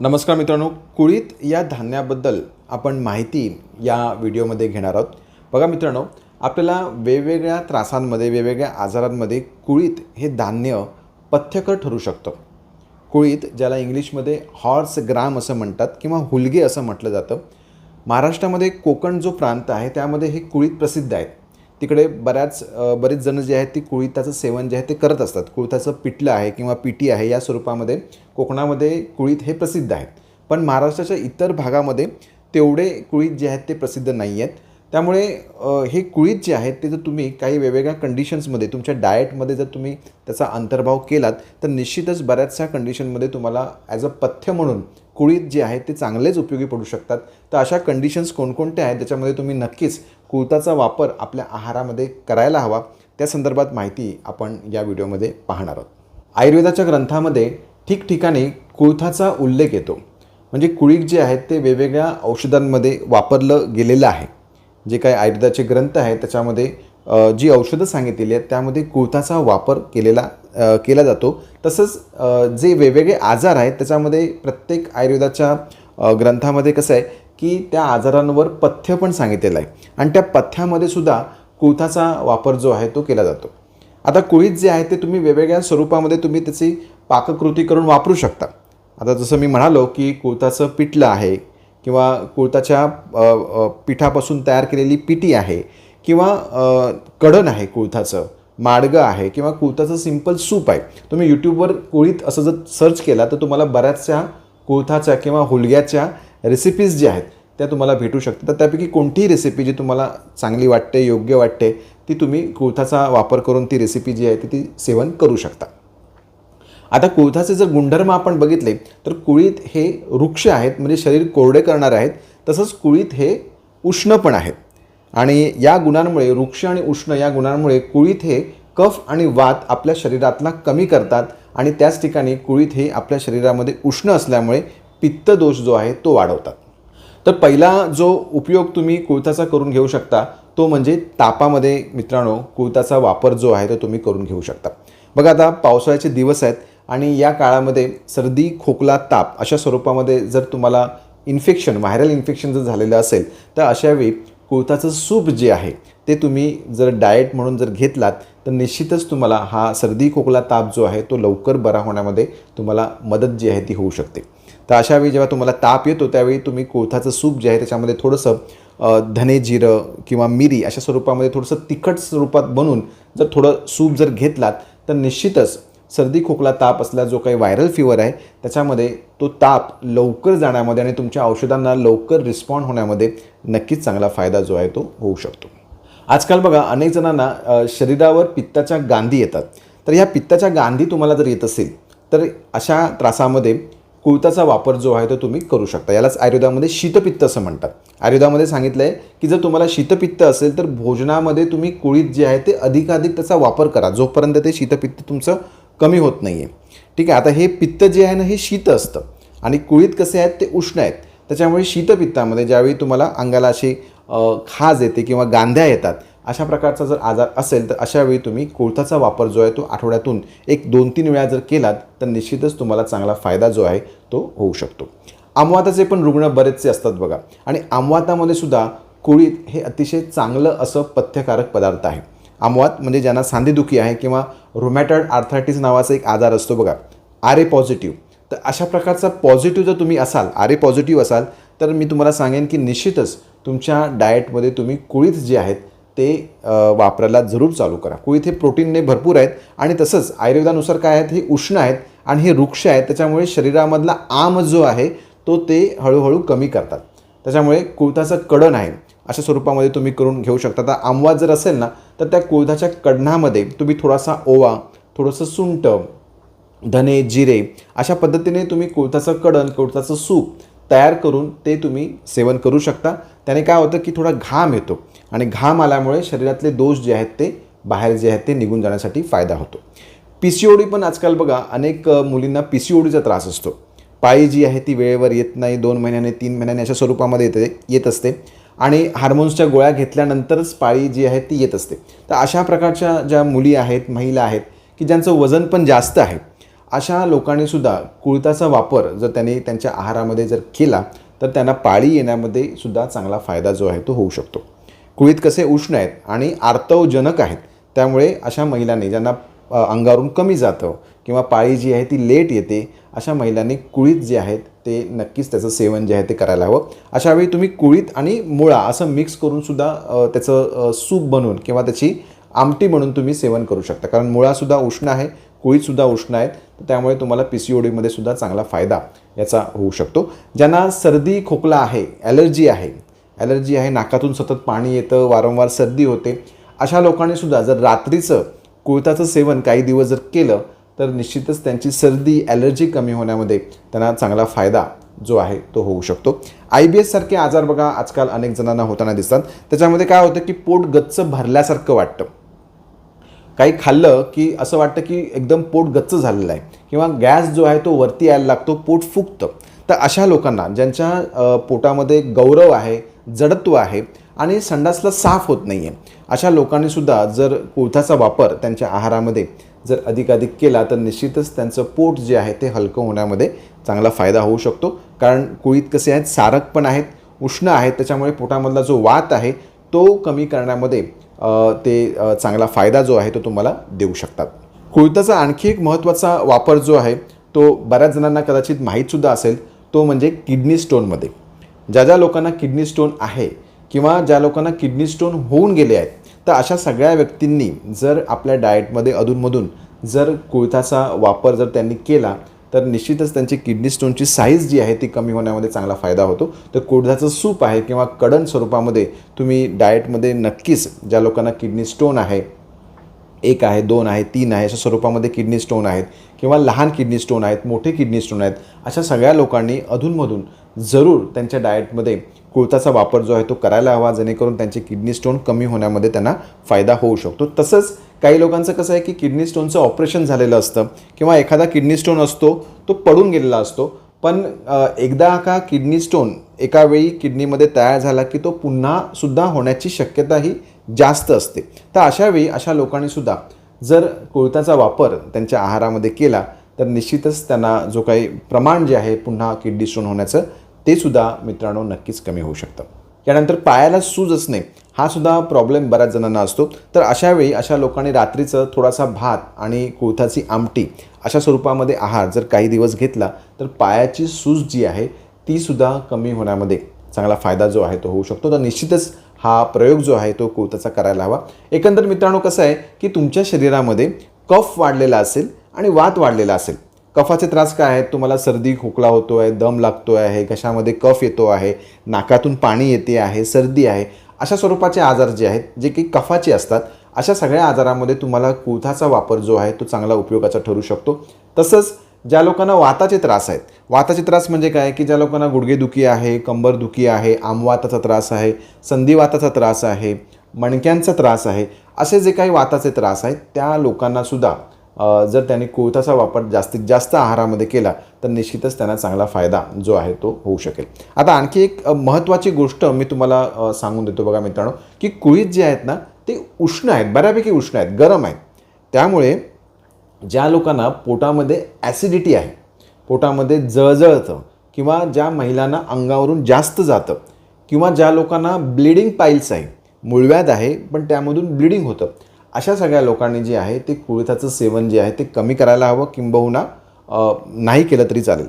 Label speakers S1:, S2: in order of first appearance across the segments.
S1: नमस्कार मित्रांनो कुळीत या धान्याबद्दल आपण माहिती या व्हिडिओमध्ये घेणार आहोत. बघा मित्रांनो आपल्याला वेगवेगळ्या त्रासांमध्ये वेगवेगळ्या आजारांमध्ये कुळीत हे धान्य पथ्यकर ठरू शकतं. कुळीत ज्याला इंग्लिशमध्ये हॉर्स ग्राम असं म्हणतात किंवा हुलगे असं म्हटलं जातं. महाराष्ट्रामध्ये कोकण जो प्रांत आहे त्यामध्ये हे कुळीत प्रसिद्ध आहेत. तिकडे बऱ्याच बरेच जण जे आहेत ती कुळीताचं सेवन जे आहे ते करत असतात. कुळथाचं पिठलं आहे किंवा पिठी आहे या स्वरूपामध्ये कोकणामध्ये कुळीत हे प्रसिद्ध आहेत. पण महाराष्ट्राच्या इतर भागामध्ये तेवढे कुळीत जे आहेत ते प्रसिद्ध नाही आहेत. त्यामुळे हे कुळीत जे आहेत ते जर तुम्ही काही वेगवेगळ्या कंडिशन्समध्ये तुमच्या डाएटमध्ये जर तुम्ही त्याचा अंतर्भाव केलात तर निश्चितच बऱ्याचशा कंडिशनमध्ये तुम्हाला ॲज अ पथ्य म्हणून कुळीत जे आहेत ते चांगलेच उपयोगी पडू शकतात. तर अशा कंडिशन्स कोणकोणत्या आहेत? त्याच्यामध्ये तुम्ही नक्कीच कुळताचा वापर आपल्या आहारामध्ये करायला हवा. त्या संदर्भात माहिती आपण या व्हिडिओमध्ये पाहणार आहोत. आयुर्वेदाच्या ग्रंथामध्ये ठिकठिकाणी कुळथाचा उल्लेख येतो. म्हणजे कुळीक जे आहेत ते वेगवेगळ्या औषधांमध्ये वापरलं गेलेलं आहे. जे काही आयुर्वेदाचे ग्रंथ आहेत त्याच्यामध्ये जी औषधं सांगितलेली आहेत त्यामध्ये कुळथाचा वापर केलेला केला जातो. तसंच जे वेगवेगळे आजार आहेत त्याच्यामध्ये प्रत्येक आयुर्वेदाच्या ग्रंथामध्ये कसं आहे की त्या आजारांवर पथ्य पण सांगितलेलं आहे. आणि त्या पथ्यामध्ये सुद्धा कुळथाचा वापर जो आहे तो केला जातो. आता कुळीत जे आहे ते तुम्ही वेगवेगळ्या स्वरूपामध्ये तुम्ही त्याची पाककृती करून वापरू शकता. आता जसं मी म्हणालो की कुळथाचं पिठलं आहे किंवा कुळथाच्या पिठापासून तयार केलेली पिटी आहे किंवा कडण आहे कुळथाचं माडगं आहे किंवा कुळथाचं सिंपल सूप आहे. तुम्ही यूट्यूबवर कुळीत असं जर सर्च केला तर तुम्हाला बऱ्याचशा कुळथाच्या किंवा हुलग्याच्या रेसिपीज ज्या आहेत त्या तुम्हाला भेटू शकतात. तर त्यापैकी कोणतीही रेसिपी जी तुम्हाला चांगली वाटते योग्य वाटते ती तुम्ही कुळथाचा वापर करून ती रेसिपी जी आहे ती ती सेवन करू शकता. आता कुळथाचे जर गुणधर्म आपण बघितले तर कुळीत हे वृक्ष आहेत म्हणजे शरीर कोरडे करणारे आहेत तसंच कुळीत हे उष्ण पण आहेत. आणि या गुणांमुळे वृक्ष आणि उष्ण या गुणांमुळे कुळीत हे कफ आणि वात आपल्या शरीरातला कमी करतात आणि त्याच ठिकाणी कुळीत हे आपल्या शरीरामध्ये उष्ण असल्यामुळे पित्त दोष जो आहे तो वाढवतात. तर पहिला जो उपयोग तुम्ही कुळथाचा करून घेऊ शकता तो म्हणजे तापामध्ये मित्रांनो कुळथाचा वापर जो आहे तो तुम्ही करून घेऊ शकता. बघा आता पावसाळ्याचे दिवस आहेत आणि या काळामध्ये सर्दी खोकला ताप अशा स्वरूपामध्ये जर तुम्हाला इन्फेक्शन व्हायरल इन्फेक्शन जर झालेलं असेल तर अशावेळी कुळथाचं सूप जे आहे ते तुम्ही जर डाएट म्हणून जर घेतलात तर निश्चितच तुम्हाला हा सर्दी खोकला ताप जो आहे तो लवकर बरा होण्यामध्ये तुम्हाला मदत जी आहे ती होऊ शकते. तर अशावेळी जेव्हा तुम्हाला ताप येतो त्यावेळी तुम्ही कोळथाचं सूप जे आहे त्याच्यामध्ये थोडंसं धने जिरं किंवा मिरी अशा स्वरूपामध्ये थोडंसं तिखट स्वरूपात बनवून जर थोडं सूप जर घेतलात तर निश्चितच सर्दी खोकला ताप असला जो काही व्हायरल फिवर आहे त्याच्यामध्ये तो ताप लवकर जाण्यामध्ये आणि तुमच्या औषधांना लवकर रिस्पॉन्ड होण्यामध्ये नक्कीच चांगला फायदा जो आहे तो होऊ शकतो. आजकाल बघा अनेक जणांना शरीरावर पित्ताच्या गांधी येतात. तर ह्या पित्ताच्या गांधी तुम्हाला जर येत असेल तर अशा त्रासामध्ये कुळताचा वापर जो आहे तो तुम्ही करू शकता. यालाच आयुर्वेदामध्ये शीतपित्त असं म्हणतात. आयुर्वेदामध्ये सांगितलं आहे की जर तुम्हाला शीतपित्त असेल तर भोजनामध्ये तुम्ही कुळीत जे आहे ते अधिकाधिक त्याचा वापर करा. जोपर्यंत ते शीतपित्त तुमचं कमी होत नाही आहे ठीक आहे आता हे पित्त जे आहे ना हे शीत असतं. आणि कुळीत कसे आहेत ते उष्ण आहेत. त्याच्यामुळे शीतपित्तामध्ये ज्यावेळी तुम्हाला अंगाला अशी खाज येते किंवा गांध्या येतात अशा प्रकारचा जर आजार असेल तर अशावेळी तुम्ही कोळथाचा वापर जो आहे तो आठवड्यातून एक दोन तीन वेळा जर केलात तर निश्चितच तुम्हाला चांगला फायदा जो आहे तो होऊ शकतो. आमवाताचे पण रुग्ण बरेचसे असतात बघा. आणि आमवातामध्ये सुद्धा कुळीत हे अतिशय चांगलं असं पथ्यकारक पदार्थ आहे. आमवात म्हणजे ज्यांना सांधेदुखी आहे किंवा रोमॅटॉइड आर्थरायटिस नावाचा एक आजार असतो बघा. R A positive. तर अशा प्रकारचा पॉझिटिव्ह जर तुम्ही असाल आरे पॉझिटिव्ह असाल तर मी तुम्हाला सांगेन की निश्चितच तुमच्या डाएटमध्ये तुम्ही कुळीत जे आहेत ते वापरायला जरूर चालू करा. कुळीत हे प्रोटीनने भरपूर आहेत आणि तसंच आयुर्वेदानुसार काय आहेत हे उष्ण आहेत आणि हे वृक्ष आहेत त्याच्यामुळे शरीरामधला आम जो आहे तो ते हळूहळू कमी करतात. त्याच्यामुळे कुळथाचं कडण आहे. अशा स्वरूपामध्ये तुम्ही करून घेऊ शकता. आता आमवाद जर असेल ना तर त्या कुळथाच्या कडणामध्ये तुम्ही थोडासा ओवा थोडंसं सुंट धने जिरे अशा पद्धतीने तुम्ही कुळथाचं कडण कुळथाचं सूप तयार करून ते तुम्ही सेवन करू शकता. त्याने काय होतं की थोडा घाम येतो आणि घाम आल्यामुळे शरीरातले दोष जे आहेत ते बाहेर जे आहेत ते निघून जाण्यासाठी फायदा होतो. पी सी ओ डी पण आजकाल बघा अनेक मुलींना पी सी ओ डीचा त्रास असतो. पाळी जी आहे ती वेळेवर येत नाही दोन महिन्याने तीन महिन्याने अशा स्वरूपामध्ये येते येत असते. आणि हार्मोन्सच्या गोळ्या घेतल्यानंतरच पाळी जी आहे ती येत असते. तर अशा प्रकारच्या ज्या मुली आहेत महिला आहेत की ज्यांचं वजन पण जास्त आहे अशा लोकांनीसुद्धा कुळताचा वापर जर त्यांनी त्यांच्या आहारामध्ये जर केला तर त्यांना पाळी येण्यामध्ये सुद्धा चांगला फायदा जो आहे तो होऊ शकतो. कुळीत कसे उष्ण आहेत आणि आर्तवजनक आहेत त्यामुळे अशा महिलांनी ज्यांना अंगावरून कमी जातं किंवा पाळी जी आहे ती लेट येते अशा महिलांनी कुळीत जे आहेत ते नक्कीच त्याचं सेवन जे आहे ते करायला हवं. अशावेळी तुम्ही कुळीत आणि मुळा असं मिक्स करूनसुद्धा त्याचं सूप बनवून किंवा त्याची आमटी म्हणून तुम्ही सेवन करू शकता. कारण मुळासुद्धा उष्ण आहे कोळीसुद्धा उष्ण आहेत. तर त्यामुळे तुम्हाला पी सी ओडीमध्ये सुद्धा चांगला फायदा याचा होऊ शकतो. ज्यांना सर्दी खोकला आहे ॲलर्जी आहे ॲलर्जी आहे नाकातून सतत पाणी येतं वारंवार सर्दी होते अशा लोकांनी सुद्धा जर रात्रीचं कुळथाचं सेवन काही दिवस जर केलं तर निश्चितच त्यांची सर्दी ॲलर्जी कमी होण्यामध्ये त्यांना चांगला फायदा जो आहे तो होऊ शकतो. आय बी एससारखे आजार बघा आजकाल अनेक जणांना होताना दिसतात. त्याच्यामध्ये काय होतं की पोट गच्च भरल्यासारखं वाटतं. काही खाल्लं की असं वाटतं की एकदम पोट गच्च झालेलं आहे. किंवा गॅस जो आहे तो वरती यायला लागतो पोट फुगतं. तर अशा लोकांना ज्यांच्या पोटामध्ये गौरव आहे जडत्व आहे आणि संडासला साफ होत नाही आहे अशा लोकांनीसुद्धा जर कुळथाचा वापर त्यांच्या आहारामध्ये जर अधिकाधिक केला तर निश्चितच त्यांचं पोट जे आहे ते हलकं होण्यामध्ये चांगला फायदा होऊ शकतो. कारण कुळीत कसे आहेत सारक पण आहेत उष्ण आहेत त्याच्यामुळे पोटामधला जो वात आहे तो कमी करण्यामध्ये ते चांगला फायदा जो आहे तो तुम्हाला देऊ शकतात. कुळथाचा आणखी एक महत्त्वाचा वापर जो आहे तो बऱ्याच जणांना कदाचित माहीतसुद्धा असेल तो म्हणजे किडनी स्टोनमध्ये ज्या ज्या लोकांना किडनी स्टोन आहे किंवा ज्या लोकांना किडनी स्टोन होऊन गेले आहेत तर अशा सगळ्या व्यक्तींनी जर आपल्या डाएटमध्ये अधूनमधून जर कुळथाचा वापर जर त्यांनी केला तर निश्चितच त्यांची किडनी स्टोनची साईज जी आहे ती कमी होण्यामध्ये चांगला फायदा होतो. तर कुळथाचं सूप आहे किंवा कडण स्वरूपामध्ये तुम्ही डाएटमध्ये नक्कीच ज्या लोकांना किडनी स्टोन आहे एक आहे दोन आहे तीन आहे अशा स्वरूपामध्ये किडनी स्टोन आहेत किंवा लहान किडनी स्टोन आहेत मोठे किडनी स्टोन आहेत अशा सगळ्या लोकांनी अधूनमधून जरूर त्यांच्या डाएटमध्ये कुळताचा वापर जो आहे तो करायला हवा जेणेकरून त्यांचे किडनी स्टोन कमी होण्यामध्ये त्यांना फायदा होऊ शकतो. तसंच काही लोकांचं कसं आहे की किडनी स्टोनचं ऑपरेशन झालेलं असतं किंवा एखादा किडनी स्टोन असतो तो पडून गेलेला असतो. पण एकदा का किडनी स्टोन एका वेळी किडनीमध्ये तयार झाला की तो पुन्हा सुद्धा होण्याची शक्यता ही जास्त असते. तर अशावेळी अशा लोकांनीसुद्धा जर कोळताचा वापर त्यांच्या आहारामध्ये केला तर निश्चितच त्यांना जो काही प्रमाण जे आहे पुन्हा किडनी स्टोन होण्याचं ते सुद्धा मित्रांनो नक्कीच कमी होऊ शकतं. यानंतर पायाला सूज असणे हा सुद्धा प्रॉब्लेम बऱ्याच जणांना असतो. तर अशा वेळी अशा लोकांनी रात्रीचं थोडासा भात आणि कुळथाची आमटी अशा स्वरूपामध्ये आहार जर काही दिवस घेतला तर पायाची सूज जी आहे ती सुद्धा कमी होण्यामध्ये चांगला फायदा जो आहे तो होऊ शकतो. तर निश्चितच हा प्रयोग जो आहे तो कुळथाचा करायला हवा. एकंदर मित्रांनो कसं आहे की तुमच्या शरीरामध्ये कफ वाढलेला असेल आणि वात वाढलेला असेल. कफाचे त्रास काय आहेत? तुम्हाला सर्दी खोकला होतो आहे दम लागतो आहे घशामध्ये कफ येतो आहे नाकातून पाणी येते आहे सर्दी आहे अशा स्वरूपाचे आजार जे आहेत जे की कफाचे असतात अशा सगळ्या आजारामध्ये तुम्हाला कुळथाचा वापर जो आहे तो चांगला उपयोगाचा ठरू शकतो. तसंच ज्या लोकांना वाताचे त्रास आहेत वाताचे त्रास म्हणजे काय? की ज्या लोकांना गुडघेदुखी आहे कंबरदुखी आहे आमवाताचा त्रास आहे संधिवाताचा त्रास आहे मणक्यांचा त्रास आहे असे जे काही वाताचे त्रास आहेत त्या लोकांनासुद्धा जर त्यांनी कुळथाचा वापर जास्तीत जास्त आहारामध्ये केला तर निश्चितच त्यांना चांगला फायदा जो आहे तो होऊ शकेल. आता आणखी एक महत्त्वाची गोष्ट मी तुम्हाला सांगून देतो बघा मित्रांनो की कुळीत जे आहेत ना ते उष्ण आहेत बऱ्यापैकी उष्ण आहेत गरम आहेत. त्यामुळे ज्या लोकांना पोटामध्ये ॲसिडिटी आहे पोटामध्ये जळजळतं किंवा ज्या महिलांना अंगावरून जास्त जातं किंवा ज्या लोकांना ब्लिडिंग पाईल्स आहे मुळव्याध आहे पण त्यामधून ब्लिडिंग होतं अशा सगळ्या लोकांनी जे आहे ते कुळथाचं सेवन जे आहे ते कमी करायला हवं किंबहुना नाही केलं तरी चालेल.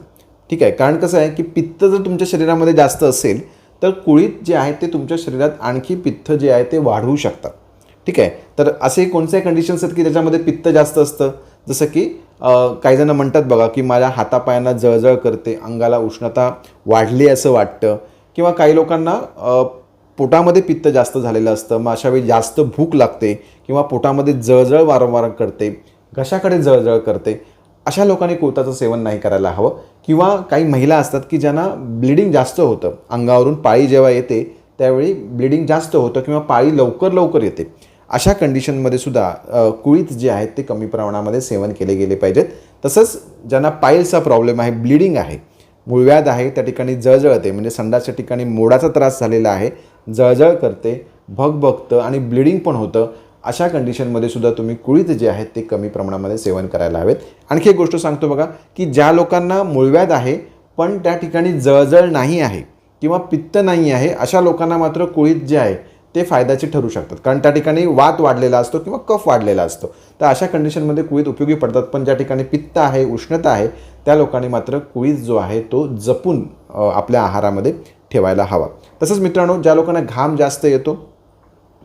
S1: ठीक आहे? कारण कसं आहे की पित्त जर तुमच्या शरीरामध्ये जास्त असेल तर कुळीत जे आहे ते तुमच्या शरीरात आणखी पित्त जे आहे ते वाढवू शकतात. ठीक आहे? तर असे कोणते कंडिशन्स आहेत की त्याच्यामध्ये पित्त जास्त असतं? जसं की काही जणं म्हणतात बघा की माझ्या हातापायांना जळजळ करते अंगाला उष्णता वाढली असं वाटतं किंवा काही लोकांना पोटामध्ये पित्त जास्त झालेलं असतं मग अशा वेळी जास्त भूक लागते किंवा पोटामध्ये जळजळ वारंवार करते घशाकडे जळजळ करते अशा लोकांनी कुळथाचं सेवन नाही करायला हवं. किंवा काही महिला असतात की ज्यांना ब्लिडिंग जास्त होतं अंगावरून पाळी जेव्हा येते त्यावेळी ब्लिडिंग जास्त होतं किंवा पाळी लवकर लवकर येते. अशा कंडिशनमध्ये सुद्धा कुळीत जे आहेत ते कमी प्रमाणामध्ये सेवन केले गेले पाहिजेत. तसंच ज्यांना पाईल्सचा प्रॉब्लेम आहे ब्लिडिंग आहे मुळव्याध आहे त्या ठिकाणी जळजळते म्हणजे संडासच्या ठिकाणी मोडाचा त्रास झालेला आहे जळजळ करते भगभगतं आणि ब्लिडिंग पण होतं अशा कंडिशनमध्ये सुद्धा तुम्ही कुळीत जे आहेत ते कमी प्रमाणामध्ये सेवन करायला हवेत. आणखी एक गोष्ट सांगतो बघा की ज्या लोकांना मूळव्याध आहे पण त्या ठिकाणी जळजळ नाही आहे किंवा पित्त नाही आहे अशा लोकांना मात्र कुळीत जे आहे ते फायद्याचे ठरू शकतात. कारण त्या ठिकाणी वात वाढलेला असतो किंवा कफ वाढलेला असतो. तर अशा कंडिशनमध्ये कुळीत उपयोगी पडतात पण ज्या ठिकाणी पित्त आहे उष्णता आहे त्या लोकांनी मात्र कुळीत जो आहे तो जपून आपल्या आहारामध्ये ठेवायला हवा. तसंच मित्रांनो ज्या लोकांना घाम जास्त येतो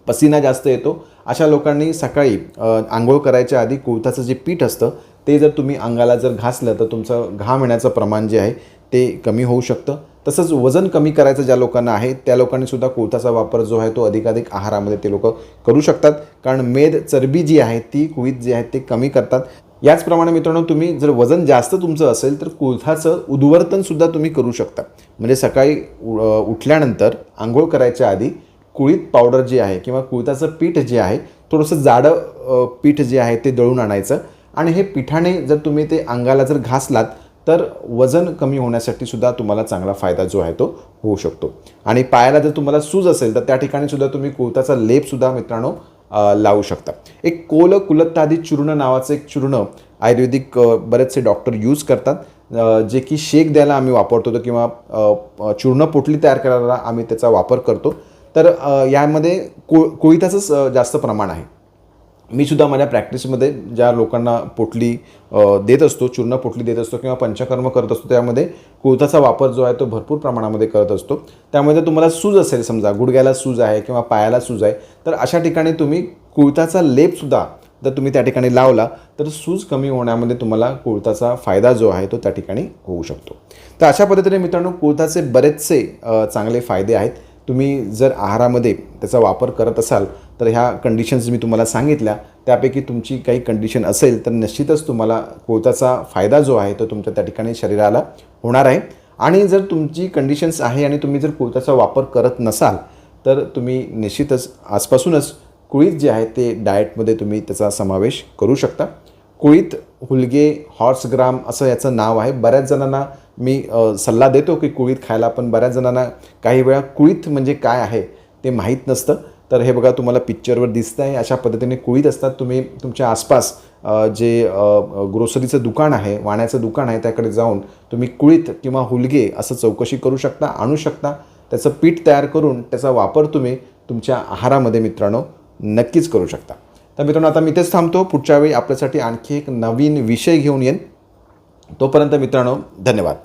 S1: पसिना जास्त येतो अशा लोकांनी सकाळी आंघोळ करायच्या आधी कुळथाचं जे पीठ असतं ते जर तुम्ही अंगाला जर घासलं तर तुमचं घाम येण्याचं प्रमाण जे आहे ते कमी होऊ शकतं. तसंच वजन कमी करायचं ज्या लोकांना आहे त्या लोकांनीसुद्धा कुळताचा कुळथाचा वापर जो आहे तो अधिकाधिक आहारामध्ये ते लोक करू शकतात. कारण मेद चरबी जी आहे ती कुळीत जी आहे ते कमी करतात. याचप्रमाणे मित्रांनो तुम्ही जर वजन जास्त तुमचं असेल तर कुळथाचं उद्वर्तनसुद्धा तुम्ही करू शकता. म्हणजे सकाळी उ- उठल्यानंतर आंघोळ करायच्या आधी कुळीत पावडर जी आहे किंवा कुळथाचं पीठ जे आहे थोडंसं जाडं पीठ जे आहे ते दळून आणायचं. आणि हे पिठाने जर तुम्ही ते अंगाला जर घासलात तर वजन कमी होण्यासाठी सुद्धा तुम्हाला चांगला फायदा जो आहे तो होऊ शकतो. आणि पायाला जर तुम्हाला सूज असेल तर त्या ठिकाणी सुद्धा तुम्ही कुळताचा लेपसुद्धा मित्रांनो लावू शकता एक कोल कुलत्तादी चूर्ण नावाचं एक चूर्ण आयुर्वेदिक बरेचसे डॉक्टर यूज करतात. जे की शेक द्यायला आम्ही वापरतो किंवा चूर्ण पोटली तयार करायला आम्ही त्याचा वापर करतो. तर यामध्ये को कोळीताचंच जास्त प्रमाण आहे. मी सुद्धा माझ्या प्रॅक्टिसमध्ये ज्या लोकांना पोटली देत असतो चूर्ण पोटली देत असतो किंवा पंचकर्म करत असतो त्यामध्ये कुळताचा वापर जो आहे तो भरपूर प्रमाणामध्ये करत असतो. त्यामुळे जर तुम्हाला सूज असेल समजा गुडघ्याला सूज आहे किंवा पायाला सूज आहे तर अशा ठिकाणी तुम्ही कुळताचा लेपसुद्धा जर तुम्ही त्या ठिकाणी लावला तर सूज कमी होण्यामध्ये तुम्हाला कुळताचा फायदा जो आहे तो त्या ठिकाणी होऊ शकतो. तर अशा पद्धतीने मित्रांनो कुळथाचे बरेचसे चांगले फायदे आहेत. तुम्ही जर आहारामध्ये त्याचा वापर करत असाल तर ह्या कंडिशन्स मी तुम्हाला सांगितल्या. त्यापैकी तुमची काही कंडिशन असेल तर निश्चितच तुम्हाला कोळताचा फायदा जो आहे तो तुमच्या त्या ठिकाणी शरीराला होणार आहे. आणि जर तुमची कंडिशन्स आहे आणि तुम्ही जर कोळताचा वापर करत नसाल तर तुम्ही निश्चितच आजपासूनच कुळीत जे आहे ते डाएटमध्ये तुम्ही त्याचा समावेश करू शकता. कुळीत हुलगे हॉर्स ग्राम असं याचं नाव आहे. बऱ्याच जणांना मी सल्ला देतो की कुळीत खायला पण बऱ्याच जणांना काही वेळा कुळीत म्हणजे काय आहे ते माहीत नसतं. तर हे बघा तुम्हाला पिक्चरवर दिसतं आहे अशा पद्धतीने कुळीत असतात. तुम्ही तुमच्या आसपास जे ग्रोसरीचं दुकान आहे वाण्याचं दुकान आहे त्याकडे जाऊन तुम्ही कुळीत किंवा हुलगे असं चौकशी करू शकता आणू शकता. त्याचं पीठ तयार करून त्याचा वापर तुम्ही तुमच्या आहारामध्ये मित्रांनो नक्कीच करू शकता. तर मित्रांनो आता मी इथेच थांबतो. पुढच्या वेळी आपल्यासाठी आणखी एक नवीन विषय घेऊन येईन. तोपर्यंत मित्रांनो धन्यवाद.